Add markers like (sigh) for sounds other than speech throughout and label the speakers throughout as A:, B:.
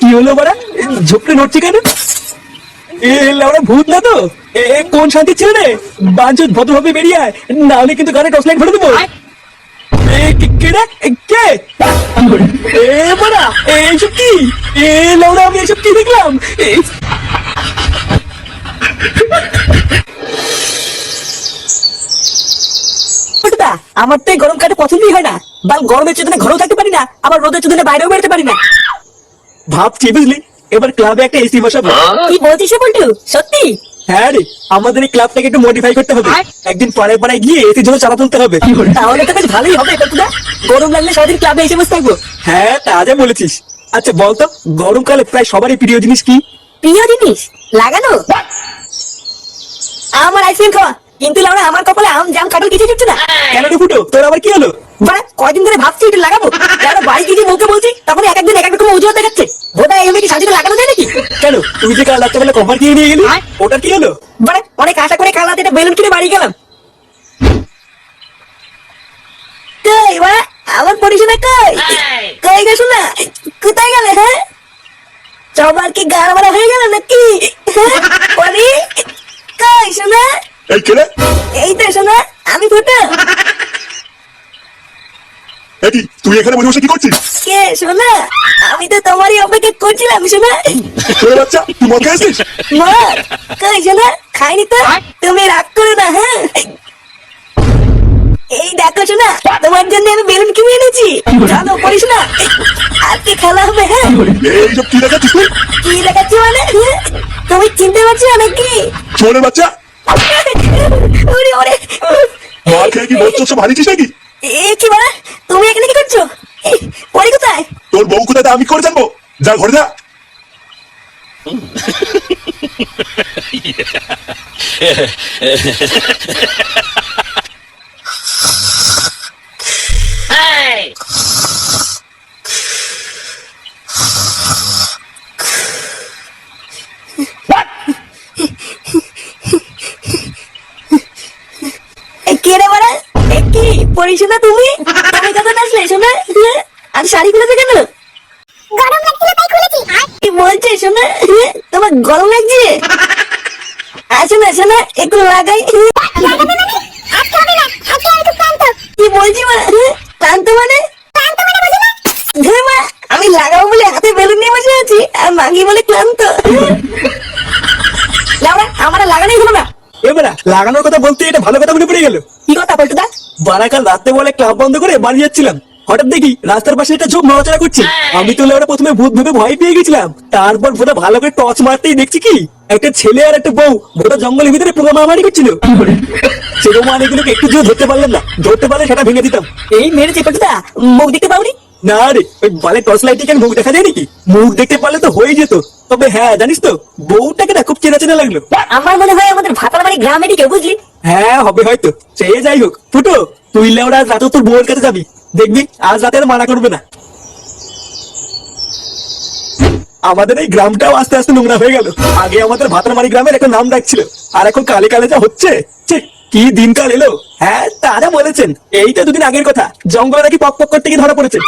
A: কি হলো বাড়া? ঝোপড়ে নড়ছে কেন? এ লাউড়া ভূত না তো? এ কোন শান্তি ছিল রে? বাঞ্চুত ভদ্রভাবে বেরিয়ে আয়। না হলে কিন্তু গানে টস লাইট ভরে দেবো। এ কে- রে? কে? এ বাড়া এইসব কি? এ লাউড়া আমি এসব কি দেখলাম? এ,
B: আমার তো এই গরম কাটে পছন্দই হয় না। বাল গরমের চোদনে ঘরেও থাকতে পারি না আবার রোদের চোদনে বাইরেও বেরোতে পারি না।
A: ভাবছি বুঝলি? এবার ক্লাবে একটা এসি বসাবো।
B: কি বলছিস বল্টু? সত্যি?
A: হ্যাঁ রে আমাদের এই ক্লাবটাকে একটু মডিফাই করতে হবে। একদিন পাড়ায় পরে গিয়ে এসির জন্য চালা তুলতে হবে।
B: তাহলে তো বেশ ভালোই হবে কতটা গরম লাগলে সারাদিন ক্লাবে এসে বসে থাকব।
A: হ্যাঁ তা যা বলেছিস। আচ্ছা বলতো গরমকালে প্রায় সবারই প্রিয় জিনিস কি?
B: প্রিয় জিনিস? লাগানো? আমার আইসক্রিম খাওয়া। কিন্তু লাউরা আমার কপালে আম জাম কাটল কিছু জুটছে না।
A: কেন রে ফুটো? তোর আবার কি হলো?
B: বাড়া কয়দিন ধরে ভাবছি এটা লাগাবো। যারা বাড়ি গিয়ে বউকে বলছি তখন এক একদিন এক এক রকম অজুহাত দেখাচ্ছে। ভোটা এমনি কি শান্তিতে লাগানো যায় নাকি?
A: কেন? তুই যে কাল রাত্রেবেলা কভার কিনে নিয়ে গেলি ওটা কি হলো?
B: বাড়া অনেক আশা করে কাল রাতে একটা বেলুন কিনে বাড়ি গেলাম। কই বাড়া আমার পরিষেবা কই? কই গেছো না কোথায় গেলে হ্যাঁ? সবার কি মারা হয়ে গেল নাকি? হ্যাঁ? কই শোনা
C: এই কেলে
B: এই তো শোনা আমি ফুটো
C: এটি তুই এখানে বসে বসে কি করছিস?
B: কে শোনা আমি তো তোমারই অপেক্ষা করছিলাম শোনা।
C: ছোট বাচ্চা তুই মদ খেয়েছিস
B: মা কই শোনা খাইনি তো? তুমি রাগ করো না হ্যাঁ? এই দেখো শোনা তোমার জন্য আমি বেলুন কিনে এনেছি। জানো পড়িস না। আজকে খেলা হবে হ্যাঁ?
C: এইসব কি দেখাচ্ছিস তুই?
B: কি দেখাচ্ছি মানে? হ্যাঁ? তুমি চিনতে পারছ নাকি?
C: ছোট বাচ্চা
B: ওরে ওরে।
C: মার খেয়ে কি চোখ সব হারিয়েছিস নাকি?
B: এ কি মানে তুমি এখানে কি করছ? পরি কোথায়?
C: তোর বউ কোথায় আমি করে জানব। যা ঘরে যা। (laughs)
B: এ, কি পরিশোনা তুমি? তুমি কখন আসলে? শোনা? আর শাড়ি খুলেছে কেন?
D: গরম লাগছিল তাই খুলেছি।
B: কি বলছে শোনা? তোমার গরম লাগছে? আসো না শোনা একটু লাগাই।
D: লাগাবে মানে? না আমি
B: কি বলছি মা? ক্লান্ত মানে?
D: মানে না
B: আমি লাগাবো বলে হাতে বেলুন নিয়ে বসে আছি আর মাগি বলে ক্লান্ত? লাগানোই হলো না।
A: এবারে লাগানোর কথা বলতে এটা ভালো কথা মনে পড়ে গেল।
B: কথা
A: বারাকাল রাতে বলে ক্লাব বন্ধ করে বাড়ি যাচ্ছিলাম। হঠাৎ দেখি রাস্তার পাশে একটা ঝোপ নড়াচড়া করছে। আমি তো ওরা প্রথমে ভূত ভেবে ভয় পেয়ে গেছিলাম। তারপর ভোটা ভালো করে টর্চ মারতেই দেখছি কি একটা ছেলে আর একটা বউ ভোটা জঙ্গলের ভিতরে পুরো মারামারি করছিল। সেরকম মানেগুলোকে একটু জোর ধরতে পারলাম না। ধরতে পারলে সেটা ভেঙে দিতাম।
B: এই মেরেছে মুখ দেখতে পাওনি?
A: না রে ওই বালে টর্চ লাইট থেকে মুখ দেখা যায় নাকি? মুখ দেখতে পারলে তো হয়ে যেত। তবে হ্যাঁ জানিস তো বউটাকে না খুব চেনা চেনা লাগল।
B: আমার মনে হয় আমাদের ভাতার বাড়ি গ্রামেরই কেউ বুঝলি।
A: হ্যাঁ হবে হয়তো সে যাই হোক। ফুটো তুই আজ রাতে তোর বউয়ের কাছে যাবি। দেখবি আজ রাতে আর মানা করবে না। আমাদের এই গ্রামটাও আস্তে আস্তে নোংরা হয়ে গেল। আগে আমাদের ভাতারমারি গ্রামের একটা নাম ডাকছিল আর এখন কালে কালে যা হচ্ছে কি দিনকাল এলো। হ্যাঁ তারা বলেছেন এইটা দুদিন আগের কথা জঙ্গলে নাকি পক পক করতে গিয়ে ধরা পড়েছে।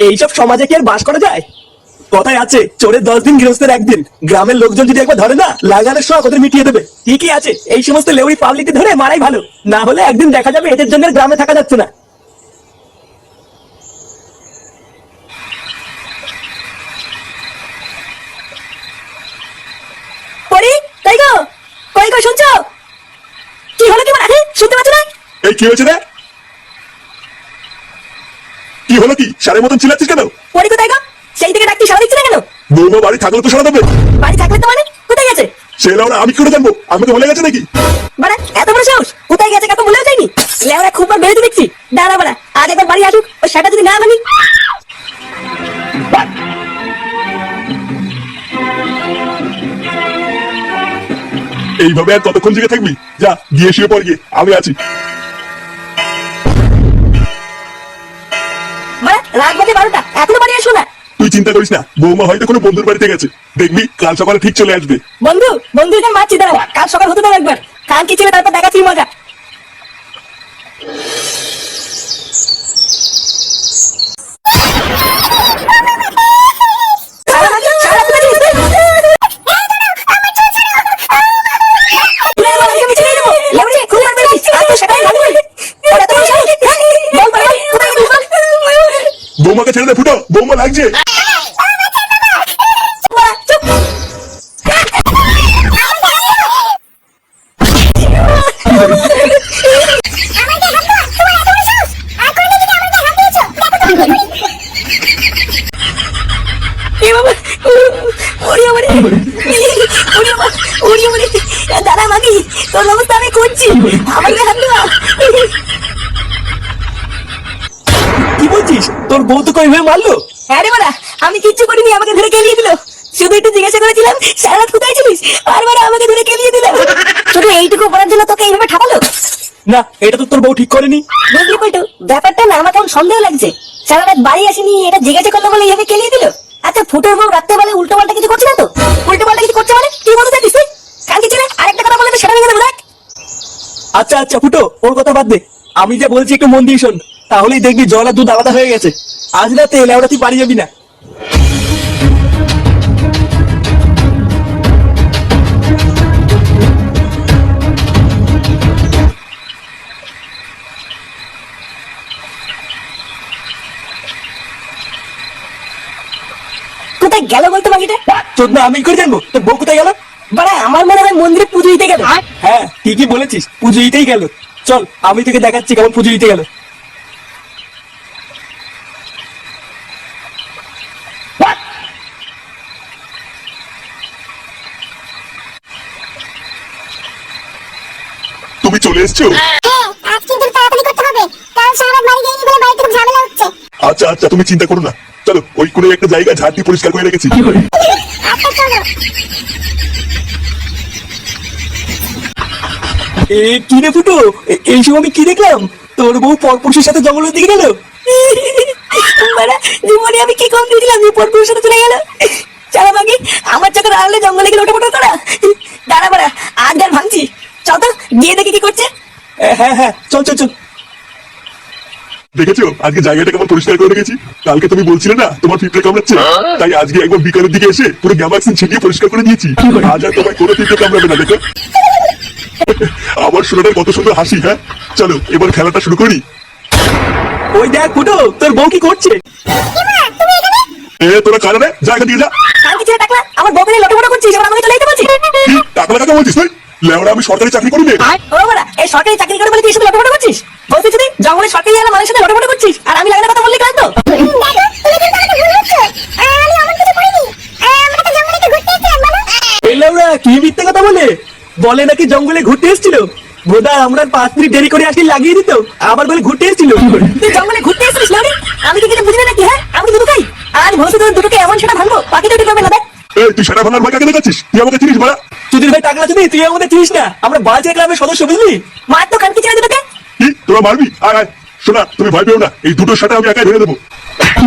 A: এইসব সমাজে কি আর বাস করা যায়? কথায় আছে চোরের দশ দিন গৃহস্থের একদিন। গ্রামের লোকজন যদি একবার ধরে না লাগানোর শখ ওদের মিটিয়ে দেবে। ঠিকই আছে এই সমস্ত লেউরি পাবলিককে ধরে মারাই ভালো। না হলে একদিন দেখা যাবে এদের জন্য গ্রামে থাকা যাচ্ছে না।
B: পরি তাই গো? কই গো শুনছো? কি হলো কি মানে? শুনতে পাচ্ছ না?
C: এই কি হয়েছে রে? কি হলো কি? সারের মতন চিল্লাচ্ছিস কেন?
B: পরি কোথায় গো? সেই থেকে ডাকতে সারা দিচ্ছে না কেন?
C: বৌমা বাড়ি থাকলে তো শোনা দেবে।
B: বাড়ি থাকলে তো মানে? কোথায় গেছে?
C: সে লাউরা আমি করে জানব। আমাকে বলে গেছে নাকি?
B: মানে এত বড় সাহস? কোথায় গেছে কত বলেও যায়নি। লেওরা খুব বার বেরোতে দেখছি। দাঁড়া বাড়া আজ একবার বাড়ি আসুক ও সেটা যদি না ভাঙি।
C: এইভাবে আর কতক্ষণ জেগে থাকবি? যা গিয়ে শুয়ে পড় গিয়ে। আমি আছি।
B: মানে রাত বাজে বারোটা। এখনও বাড়ি আসো না।
C: চিন্তা করিস না। বৌমা হয়তো কোনো বন্ধুর বাড়িতে গেছে। দেখবি কাল সকালে ঠিক চলে আসবে।
B: বন্ধু বন্ধু এখানে মাছি দাঁড়া। কাল সকাল হতে দাও একবার। কাল কি ছিল তারপর দেখাচ্ছি মজা। বৌমাকে ছেড়ে দে ফুটো। বৌমা লাগছে।
A: কি বলছিস? তোর বউ তোকে ওইভাবে মারলো?
B: হ্যাঁ রে বাড়া আমি কিচ্ছু করিনি আমাকে ধরে কেলিয়ে দিল। শুধু একটু জিজ্ঞাসা করেছিলাম সারা রাত কোথায় ছিলিস? বারবার আমাকে ধরে কেলিয়ে দিল। শুধু এইটুকু বলার জন্য তোকে এইভাবে ঠাপালো?
A: না এটা তো তোর বউ ঠিক করেনি।
B: বুঝলি পল্টু ব্যাপারটা না আমার কেমন সন্দেহ লাগছে। সারা রাত বাড়ি আসেনি এটা জিজ্ঞাসা করল বলে এইভাবে কেলিয়ে দিল? আচ্ছা ফুটোর বউ রাত্রেবেলা উল্টো পাল্টা
A: আচ্ছা আচ্ছা ফুটো ওর কথা বাদ দে। আমি যে বলছি একটু মন দিয়ে শোন তাহলেই দেখবি জল আর দুধ আলাদা হয়ে গেছে। আজ রাতে এলে ওরা তুই বাড়ি যাবি না।
B: কোথায় গেল বলতো বাকিটা?
A: না আমি করে জানব? তোর বউ কোথায় গেল?
B: বাড়া আমার মনে হয় মন্দিরে পুজো দিতে গেল।
A: হ্যাঁ? ঠিকই বলেছিস পুজো দিতেই গেল। চল আমি তোকে দেখাচ্ছি কেমন পুজো দিতে গেল।
C: তুমি চলে এসছো?
D: হ্যাঁ আজ কিন্তু তাড়াতাড়ি করতে হবে। কারণ সারা রাত বাড়ি যাইনি বলে বাড়িতে খুব ঝামেলা হচ্ছে।
C: আচ্ছা আচ্ছা তুমি চিন্তা করো না। চলো ওই কোনো একটা জায়গা ঝাড় দিয়ে পরিষ্কার করে রেখেছি।
A: এ কি রে ফুটো? এ- এই সময় আমি কি দেখলাম? তোর বউ পরপুরুষের সাথে জঙ্গলের দিকে গেল?
B: জীবনে আমি কি কম দিয়েছিলাম যে পরপুরের সাথে চলে গেল? চালা বাকি আমার চোখের আড়ালে জঙ্গলে গেলে ওটা ফটো করা। দাঁড়া বাড়া আর ভাঙছি। চল তো গিয়ে দেখি কি করছে।
A: হ্যাঁ হ্যাঁ চল চল চল।
C: দেখেছ? আজকে জায়গাটা কেমন পরিষ্কার করে রেখেছি। কালকে তুমি বলছিলে না তোমার পিঁপড়ে কামড়াচ্ছে। তাই আজকে একবার বিকালের দিকে এসে পুরো গ্যামাক্সিন ছিটিয়ে পরিষ্কার করে দিয়েছি। আজ আর তোমার কোনো পিঁপড়ে কামড়াবে না দেখো। আমার শোনাটার কত সুন্দর হাসি হ্যাঁ? চলো এবার খেলাটা শুরু করি।
A: ওই দেখ ফুটো তোর বউ কি করছে?
C: এ তোরা কারণে জায়গা দিয়ে যা।
B: কালকে টাকলা আমার বউকে নিয়ে লটফটো করছিস এবার আমাকে চলে যেতে বলছিস।
C: কি টাকা টাকা বলছিস তুই? লেওড়া আমি সরকারি চাকরি করি নে।
B: ও এই সরকারি চাকরি করে বলে তুই এসব লটফটো করছিস? জঙ্গলে সরকারি আলা মানুষের সাথে লটফটো করছিস? আর আমি লাগানোর কথা বললি কেন? তো
A: কি মিথ্যে কথা বলে? বলে নাকি জঙ্গলে ঘুরতে এসেছিল? বোধা আমরা পাঁচ মিনিট দেরি করে আসলে লাগিয়ে দিত। আবার বলে ঘুরতে এসেছিল।
B: তুই জঙ্গলে ঘুরতে এসেছিস না আমি কি কিছু বুঝি না নাকি হ্যাঁ? আমি দুটো খাই আজ ভবিষ্যতে দুটোকে এমন সেটা ভাঙবো বাকি তো হবে না দেখ।
C: এই তুই সেটা ভাঙার ভয় কাকে দেখাচ্ছিস? তুই আমাকে চিনিস বলা।
A: চুদির ভাই টাকলা চুদি তুই আমাদের চিনিস না। আমরা বাজে ক্লাবের সদস্য বুঝলি?
B: মার তো কালকে ছেড়ে দুটোকে?
C: কি তোরা মারবি? আর শোনা তুমি ভয় পেও না। এই দুটোর সাথে আমি একাই ধরে দেবো।
B: কি